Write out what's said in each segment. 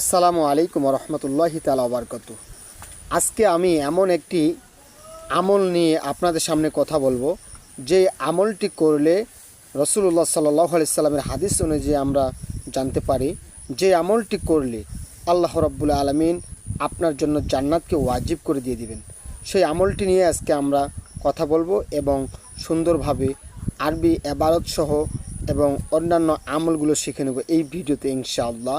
আসসালামু আলাইকুম রহমতুল্লাহি তালা বারকত আজকে আমি এমন একটি আমল নিয়ে আপনাদের সামনে কথা বলব, যে আমলটি করলে রসুল্লাহ সাল্লাহ হাদিস অনুযায়ী আমরা জানতে পারি, যে আমলটি করলে আল্লাহ রব্বুল আলমিন আপনার জন্য জান্নাতকে ওয়াজিব করে দিয়ে দিবেন। সেই আমলটি নিয়ে আজকে আমরা কথা বলব এবং সুন্দরভাবে আরবি এবারত সহ এবং অন্যান্য আমলগুলো শিখে নেব এই ভিডিওতে ইনশাআল্লাহ।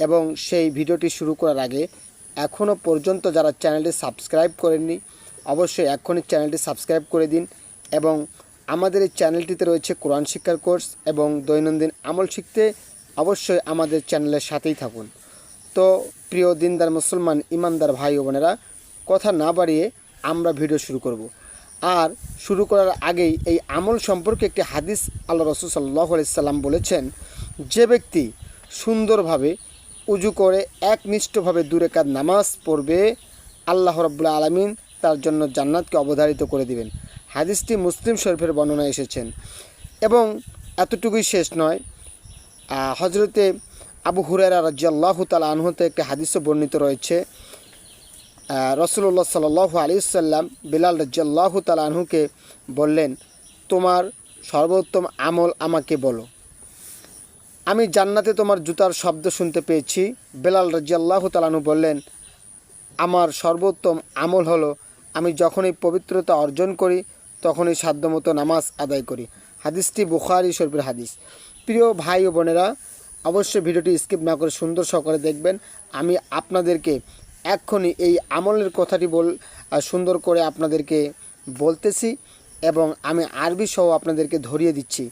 এবং সেই ভিডিওটি শুরু করার আগে এখনও পর্যন্ত যারা চ্যানেলটি সাবস্ক্রাইব করেননি, অবশ্যই এখনই চ্যানেলটি সাবস্ক্রাইব করে দিন এবং আমাদের এই চ্যানেলটিতে রয়েছে কোরআন শিক্ষার কোর্স এবং দৈনন্দিন আমল শিখতে অবশ্যই আমাদের চ্যানেলের সাথেই থাকুন। তো প্রিয় দিনদার মুসলমান, ইমানদার ভাই ও বোনেরা, কথা না বাড়িয়ে আমরা ভিডিও শুরু করব। আর শুরু করার আগেই এই আমল সম্পর্কে একটি হাদিস আল্লাহ রসুল সাল্লাহ সাল্লাম বলেছেন, যে ব্যক্তি সুন্দরভাবে উজু করে একনিষ্ঠভাবে দূরে কাজ নামাজ পড়বে, আল্লাহ রব্বুল্লা আলমিন তার জন্য জান্নাতকে অবধারিত করে দিবেন। হাদিসটি মুসলিম শরীফের বর্ণনা এসেছেন। এবং এতটুকুই শেষ নয় হজরতে আবু হুরেরা রাজ্লাহ তাল আনহতে একটি হাদিসও বর্ণিত রয়েছে। রসুল্লাহ সাল আলী সাল্লাম বিলাল রাজ্লাহ তাল আনহুকে বললেন, তোমার সর্বোত্তম আমল আমাকে বলো। আমি জান্নাতে তোমার জুতার শব্দ শুনতে পেয়েছি। বেলাল রাজিয়াল্লাহ তালানু বললেন, আমার সর্বোত্তম আমল হলো আমি যখনই পবিত্রতা অর্জন করি, তখনই সাধ্যমতো নামাজ আদায় করি। হাদিসটি বুখারি শরীফের হাদিস। প্রিয় ভাই ও বোনেরা, অবশ্যই ভিডিওটি স্কিপ না করে সুন্দর সহকারে দেখবেন। আমি আপনাদেরকে এক্ষুনি এই আমলের কথাটি বল সুন্দর করে আপনাদেরকে বলতেছি এবং আমি আরবি সহ আপনাদেরকে ধরিয়ে দিচ্ছি।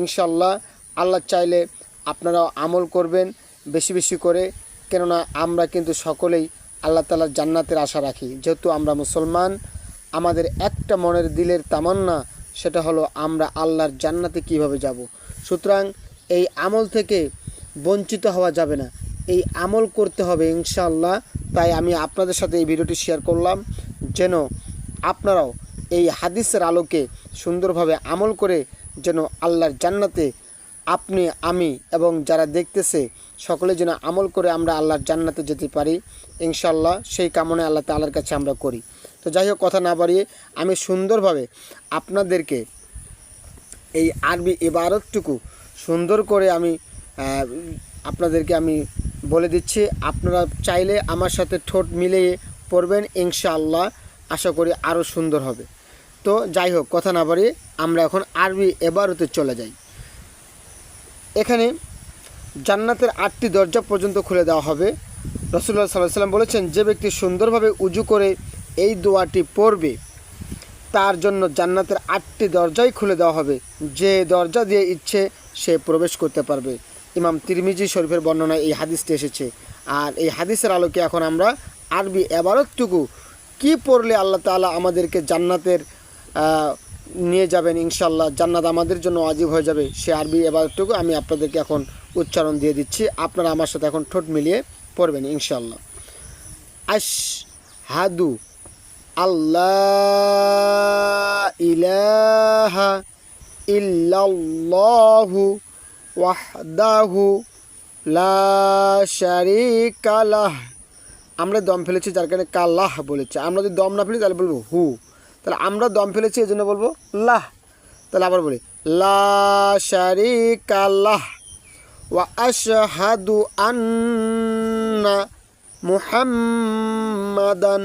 ইনশাল্লাহ আল্লাহ চাইলে আপনারাও আমল করবেন বেশি বেশি করে, কেননা আমরা কিন্তু সকলেই আল্লাহ তালার জান্নাতের আশা রাখি। যেহেতু আমরা মুসলমান, আমাদের একটা মনের দিলের তামান্না, সেটা হলো আমরা আল্লাহর জান্নাতে কীভাবে যাব। সুতরাং এই আমল থেকে বঞ্চিত হওয়া যাবে না। এই আমল করতে হবে ইনশাআল্লাহ। তাই আমি আপনাদের সাথে এই ভিডিওটি শেয়ার করলাম। যেন আপনারাও এই হাদিসের আলোকে সুন্দরভাবে আমল করে যেন আল্লাহর জান্নাতে আপনি, আমি এবং যারা দেখতেছে সকলে যেন আমল করে আমরা আল্লাহর জান্নাতে যেতে পারি। ইনশাল্লাহ সেই কামনে আল্লাহ তাল্লার কাছে আমরা করি। তো যাই হোক, কথা না বাড়িয়ে আমি সুন্দরভাবে আপনাদেরকে এই আরবি ইবারতটুকু সুন্দর করে আমি আপনাদেরকে আমি বলে দিচ্ছি। আপনারা চাইলে আমার সাথে ঠোঁট মিলিয়ে পড়বেন, ইনশাআল্লাহ আশা করি আরও সুন্দর হবে। তো যাই হোক, কথা না বাড়িয়ে আমরা এখন আরবি এবারতে চলে যাই। এখানে জান্নাতের আটটি দরজা পর্যন্ত খুলে দেওয়া হবে। রসুল্লাহ সাল্লাহ সাল্লাম বলেছেন, যে ব্যক্তি সুন্দরভাবে উজু করে এই দোয়াটি পড়বে, তার জন্য জান্নাতের আটটি দরজাই খুলে দেওয়া হবে। যে দরজা দিয়ে ইচ্ছে, সে প্রবেশ করতে পারবে। ইমাম তিরমিজি শরীফের বর্ণনায় এই হাদিসটি এসেছে। আর এই হাদিসের আলোকে এখন আমরা আরবি এবারতটুকু কি পড়লে আল্লাহ তালা আমাদেরকে জান্নাতের নিয়ে যাবেন ইনশাল্লাহ। জান্নাত আমাদের জন্য আজীব হয়ে যাবে। সে আরবি এবারটুকু আমি আপনাদেরকে এখন উচ্চারণ দিয়ে দিচ্ছি। আপনারা আমার সাথে এখন ঠোঁট মিলিয়ে পড়বেন ইনশাল্লাহ। আশ হাদু আল্লাহ ইলাহা ইল্লাল্লাহু ওয়াহদাহু লা লাহ। আমরা দম ফেলেছি, যার কারণে কাল্লাহ বলেছে। আমরা যদি দম না ফেলি, তাহলে বলব হু। তাহলে আমরা দম ফেলেছি এই জন্য বলব লাহ। তাহলে আবার বলি লাহ ওয়া আশহাদু আন্না মুহাম্মাদান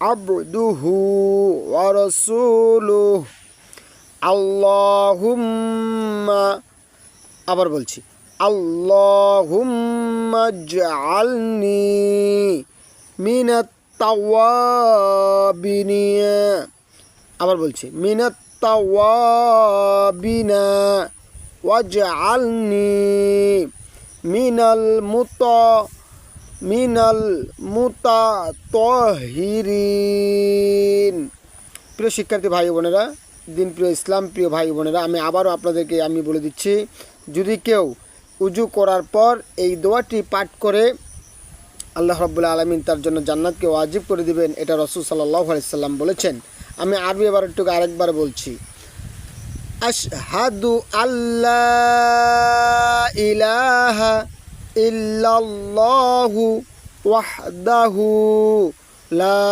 আবদুহু ওয়া রাসূলুহু। আল্লাহুম্মা আবার বলছি, আল্লাহুম্মা জাআলনি মিনাত তাওয়াবিনিয়া আবার বলছি মিনাত তাওয়াবিনা ওয়াজআলনি মিনাল মুত, মিনাল মুতা তহিরিন প্রিয় শিক্ষার্থী ভাই বোনেরা দিন প্রিয় ইসলাম প্রিয় ভাই বোনেরা, আমি আবারও আপনাদেরকে আমি বলে দিচ্ছি, যদি কেউ উজু করার পর এই দোয়াটি পাঠ করে আল্লাহ রব্বুল্লা আলমিন তার জন্য জান্নাতকে ওয়াজিব করে দিবেন, এটা রসুল সাল্লাহ আলাইসাল্লাম বলেছেন। আমি আরবি এবার একটু আরেকবার বলছি আশহাদু আল্লাহ ইলাহা ইল্লাল্লাহু ওয়াহদাহু লা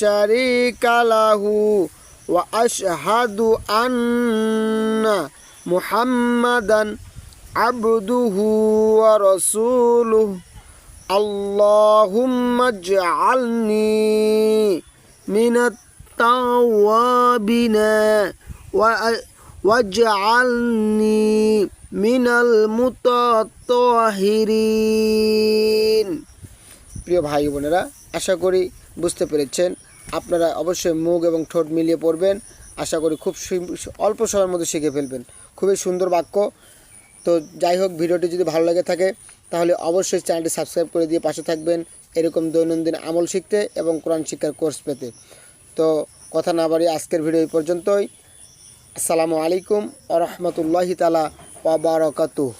শারীকা লাহু ওয়া আশহাদু আন্না মুহাম্মাদান আবদুহু ওয়া রাসূলুহু اللهم اجعلني من التوابين وأ- واجعلني من المتطهرين প্রিয় ভাই বোনেরা আশা করি বুঝতে পেরেছেন আপনারা অবশ্যই মুখ এবং ঠোঁট মিলিয়ে পড়বেন আশা করি খুব সিম- অল্প সময়ের মধ্যে শিখে ফেলবেন খুবই সুন্দর বাক্য তো যাই হোক ভিডিওটি যদি ভালো লাগে থাকে তাহলে অবশ্যই চ্যানেলটি সাবস্ক্রাইব করে দিয়ে পাশে থাকবেন এরকম দৈনন্দিন আমল শিখতে এবং কোরআন শিক্ষার কোর্স পেতে তো কথা না বাড়ি আজকের ভিডিও এই পর্যন্তই। আসসালামু আলাইকুম আ রহমতুল্লাহি তালা ওবরাকাতুহ